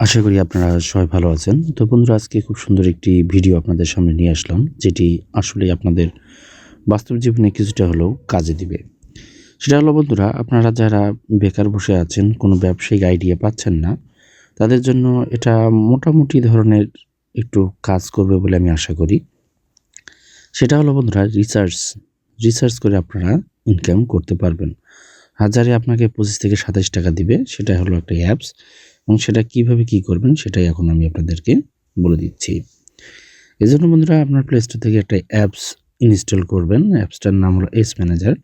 আশা করি আপনারা সবাই ভালো আছেন। তো বন্ধুরা, আজকে খুব সুন্দর একটি ভিডিও আপনাদের সামনে নিয়ে আসলাম, যেটি আসলে আপনাদের বাস্তব জীবনে কিছুটা হলেও কাজে দিবে। সেটা হলো, বন্ধুরা, আপনারা যারা বেকার বসে আছেন, কোনো ব্যবসায়িক আইডিয়া পাচ্ছেন না, তাদের জন্য এটা মোটামুটি ধরনের একটু কাজ করবে বলে আমি আশা করি। সেটা হলো, বন্ধুরা রিসার্চ রিসার্চ করে আপনারা ইনকাম করতে পারবেন। হাজারে আপনাকে পঁচিশ থেকে সাতাশ টাকা দিবে, সেটা হলো একটা অ্যাপস এবং সেটা কীভাবে কি করবেন সেটাই এখন আমি আপনাদেরকে বলে দিচ্ছি। এই জন্য বন্ধুরা, আপনার প্লে স্টোর থেকে একটা অ্যাপস ইনস্টল করবেন। অ্যাপসটার নাম হলো এস ম্যানেজার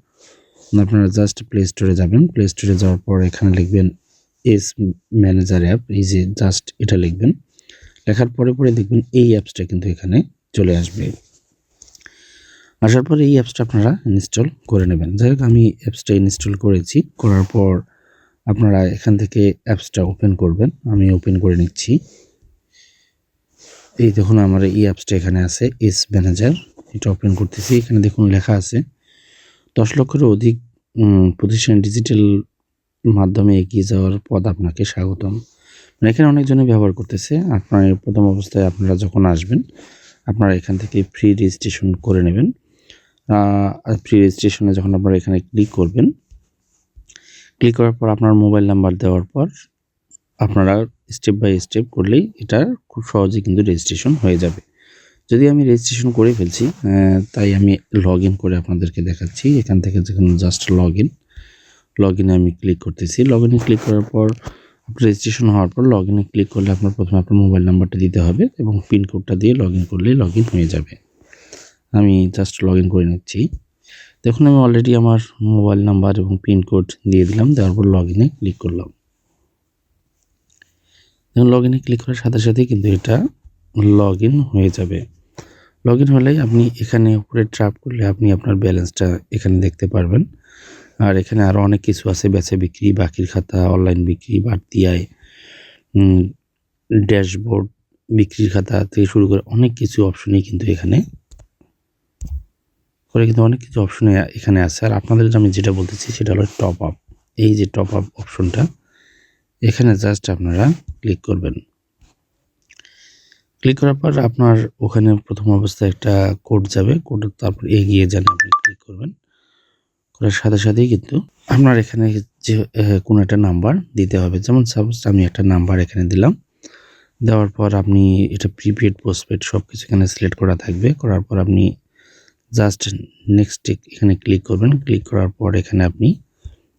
আপনারা জাস্ট প্লে স্টোরে যাবেন। প্লে স্টোরে যাওয়ার পর এখানে লিখবেন এস ম্যানেজার অ্যাপ এই যে জাস্ট এটা লিখবেন। লেখার পরে পরে দেখবেন এই অ্যাপসটা কিন্তু এখানে চলে আসবে। আসার পর এই অ্যাপসটা আপনারা ইনস্টল করে নেবেন। যাই হোক, আমি অ্যাপসটা ইনস্টল করেছি। করার পর আপনারা এখান থেকে অ্যাপসটা ওপেন করবেন। আমি ওপেন করে নিচ্ছি। এই দেখুন, আমার এই অ্যাপসটা এখানে আছে এস ম্যানেজার এটা ওপেন করতেছি। এখানে দেখুন, লেখা আছে, দশ লক্ষেরও অধিক প্রতিষ্ঠান ডিজিটাল মাধ্যমে এগিয়ে যাওয়ার পদ আপনাকে স্বাগতম। মানে এখানে অনেকজনে ব্যবহার করতেছে। আপনার প্রথম অবস্থায় আপনারা যখন আসবেন, আপনারা এখান থেকে ফ্রি রেজিস্ট্রেশন করে নেবেন। ফ্রি রেজিস্ট্রেশনে যখন আপনারা এখানে ক্লিক করবেন ক্লিক করার পর আপনার মোবাইল নাম্বার দেওয়ার পর আপনারা স্টেপ বাই স্টেপ করলেই এটা খুব সহজে কিন্তু রেজিস্ট্রেশন হয়ে যাবে। যদি আমি রেজিস্ট্রেশন করে ফেলছি তাই আমি লগ করে আপনাদেরকে দেখাচ্ছি। এখান থেকে যেখানে জাস্ট লগ ইন লগ ইনে আমি ক্লিক করতেছি। লগ ইনে ক্লিক করার পর আপনার রেজিস্ট্রেশন হওয়ার পর লগ ইনে ক্লিক করলে আপনার প্রথমে আপনার মোবাইল নাম্বারটা দিতে হবে এবং পিনকোডটা দিয়ে লগ ইন করলেই লগ ইন হয়ে যাবে। আমি জাস্ট লগ ইন করে নিচ্ছি। দেখুন, আমি অলরেডি আমার মোবাইল নাম্বার এবং পিনকোড দিয়ে দিলাম, দেওয়ার পর লগ ইনে ক্লিক করলাম। দেখুন লগ ইনে ক্লিক করার সাথে সাথে কিন্তু এটা লগ ইন হয়ে যাবে। লগ ইন হলেই আপনি এখানে উপরে ট্র্যাপ করলে আপনি আপনার ব্যালেন্সটা এখানে দেখতে পারবেন। আর এখানে আরও অনেক কিছু আছে, বেচা বিক্রি, বাকির খাতা অনলাইন বিক্রি, বাড়তি আয় ড্যাশবোর্ড বিক্রির খাতা থেকে শুরু করে অনেক কিছু অপশনই কিন্তু এখানে করে কিন্তু অনেক কিছু অপশনে এখানে আছে। আর আপনাদের আমি যেটা বলতেছি সেটা হলো টপ আপ এই যে টপ আপ অপশনটা এখানে জাস্ট আপনারা ক্লিক করবেন। ক্লিক করার পর আপনার ওখানে প্রথম অবস্থায় একটা কোড যাবে। কোড তারপর এগিয়ে যান আপনি ক্লিক করবেন। করার সাথে সাথেই কিন্তু আপনার এখানে যে কোনো একটা নাম্বার দিতে হবে। যেমন সাপোজ আমি একটা নাম্বার এখানে দিলাম। দেওয়ার পর আপনি এটা প্রিপেড পোস্টপেড সব কিছু এখানে সিলেক্ট করা থাকবে। করার পর আপনি জাস্ট নেক্সট এখানে ক্লিক করবেন। ক্লিক করার পর এখানে আপনি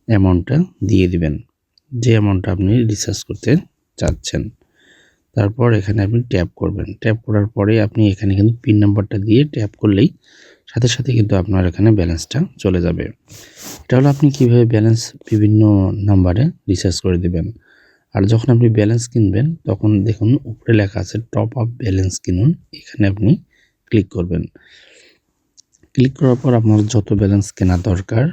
অ্যামাউন্টটা দিয়ে দিবেন। যে অ্যামাউন্টটা আপনি রিচার্জ করতে চাচ্ছেন। তারপর এখানে আপনি ট্যাপ করবেন। ট্যাপ করার পরে আপনি এখানে কিন্তু পিন নাম্বারটা দিয়ে ট্যাপ করলেই সাথে সাথে কিন্তু আপনার এখানে ব্যালেন্সটা চলে যাবে। এটা হলো আপনি কীভাবে ব্যালেন্স বিভিন্ন নাম্বারে রিচার্জ করে দিবেন। আর যখন আপনি ব্যালেন্স কিনবেন, তখন দেখুন উপরে লেখা আছে টপ আপ ব্যালেন্স কিনুন। এখানে আপনি ক্লিক করবেন। ক্লিক করার পর আপনার যত ব্যালেন্স কেনা দরকার,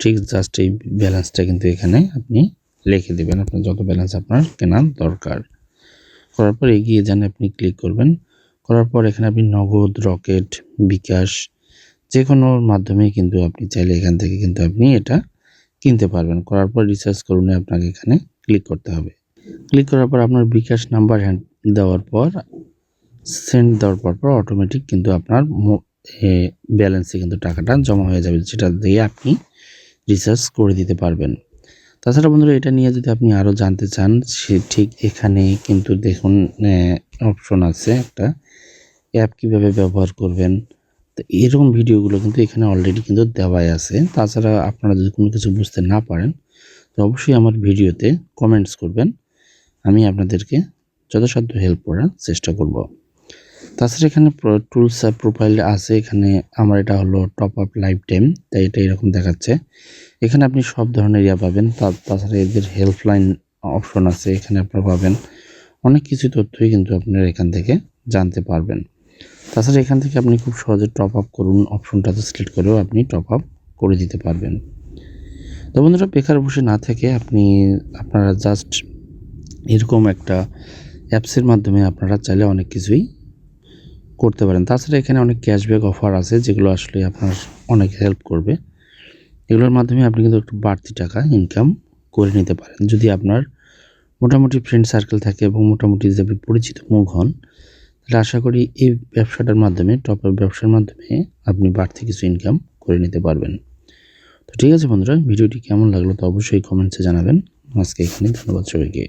ঠিক জাস্ট এই ব্যালেন্সটা কিন্তু এখানে আপনি লিখে দিবেন। আপনার যত ব্যালেন্স আপনার কেনা দরকার। করার পর এগিয়ে যান, আপনি ক্লিক করবেন। করার পর এখানে আপনি নগদ, রকেট, বিকাশ যে কোনো মাধ্যমে কিন্তু আপনি চাইলে এখান থেকে কিন্তু আপনি এটা কিনতে পারবেন। করার পর রিসার্চ করুন, আপনাকে এখানে ক্লিক করতে হবে। ক্লিক করার পর আপনার বিকাশ নাম্বার হ্যান্ড দেওয়ার পর সেন্ড দেওয়ার পর পর অটোমেটিক কিন্তু আপনার ব্যালেন্সে কিন্তু টাকাটা জমা হয়ে যাবে, যেটা দিয়ে আপনি রিচার্জ করে দিতে পারবেন। তাছাড়া বন্ধুরা, এটা নিয়ে যদি আপনি আরও জানতে চান, সে ঠিক এখানে কিন্তু দেখুন অপশন আছে একটা অ্যাপ কীভাবে ব্যবহার করবেন। তো এরকম ভিডিওগুলো কিন্তু এখানে অলরেডি কিন্তু দেওয়াই আছে। তাছাড়া আপনারা যদি কোনো কিছু বুঝতে না পারেন, তো অবশ্যই আমার ভিডিওতে কমেন্টস করবেন। আমি আপনাদেরকে যথাসাধ্য হেল্প করার চেষ্টা করব। তাছাড়া এখানে টুলস প্রোফাইল আছে। এখানে আমার এটা হলো টপ আপ লাইফ টাইম তাই এটা এরকম দেখাচ্ছে। এখানে আপনি সব ধরনের ইয়া পাবেন। তাছাড়া এদের হেল্পলাইন অপশন আছে, এখানে আপনারা পাবেন। অনেক কিছু তথ্যই কিন্তু আপনারা এখান থেকে জানতে পারবেন। তাছাড়া এখান থেকে আপনি খুব সহজে টপ আপ করুন অপশনটাতে সিলেক্ট করেও আপনি টপ আপ করে দিতে পারবেন। তো বন্ধুরা, বেকার বসে না থেকে আপনি, আপনারা জাস্ট এরকম একটা অ্যাপসের মাধ্যমে আপনারা চাইলে অনেক কিছুই করতে পারেন। তাছাড়া এখানে অনেক ক্যাশব্যাক অফার আছে, যেগুলো আসলে আপনার অনেক হেল্প করবে। এগুলোর মাধ্যমে আপনি কিন্তু একটু বাড়তি টাকা ইনকাম করে নিতে পারেন। যদি আপনার মোটামুটি ফ্রেন্ড সার্কেল থাকে এবং মোটামুটি যদি আপনি পরিচিত মুখ হন, তাহলে আশা করি এই ব্যবসাটার মাধ্যমে টপ ব্যবসার মাধ্যমে আপনি বাড়তি কিছু ইনকাম করে নিতে পারবেন। তো ঠিক আছে বন্ধুরা, ভিডিওটি কেমন লাগল তো অবশ্যই কমেন্টসে জানাবেন। আজকে এখানে ধন্যবাদ সবাইকে।